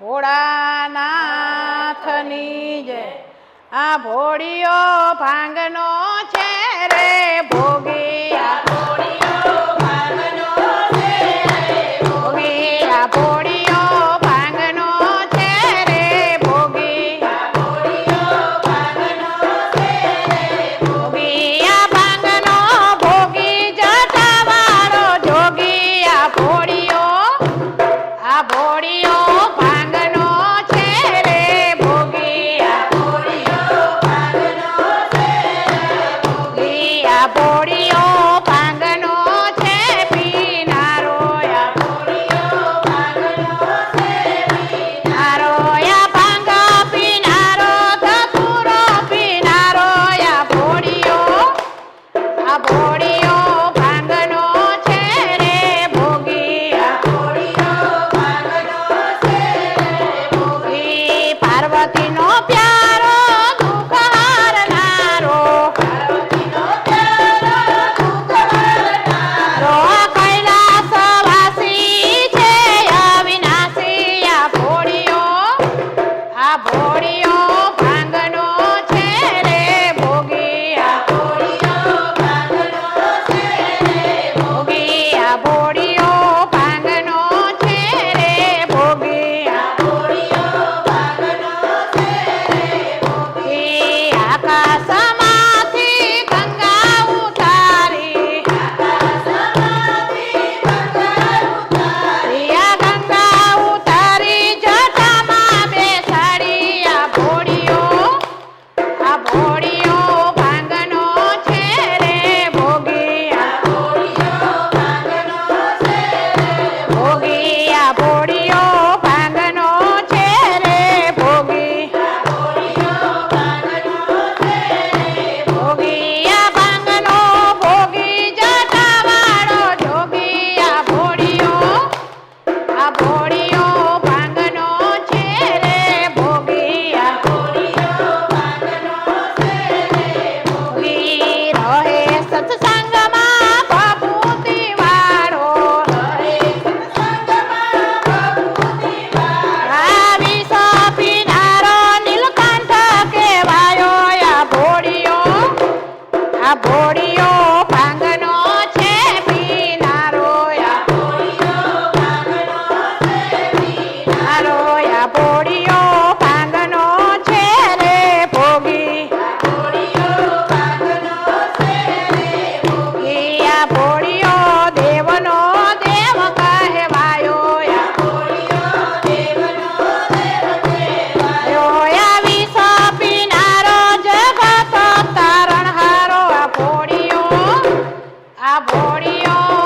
ભોળાનાથની જય. આ ભોળીઓ ભાંગનો છે રે ભોગી. આ ભોળી Yeah, boardy. Gloria.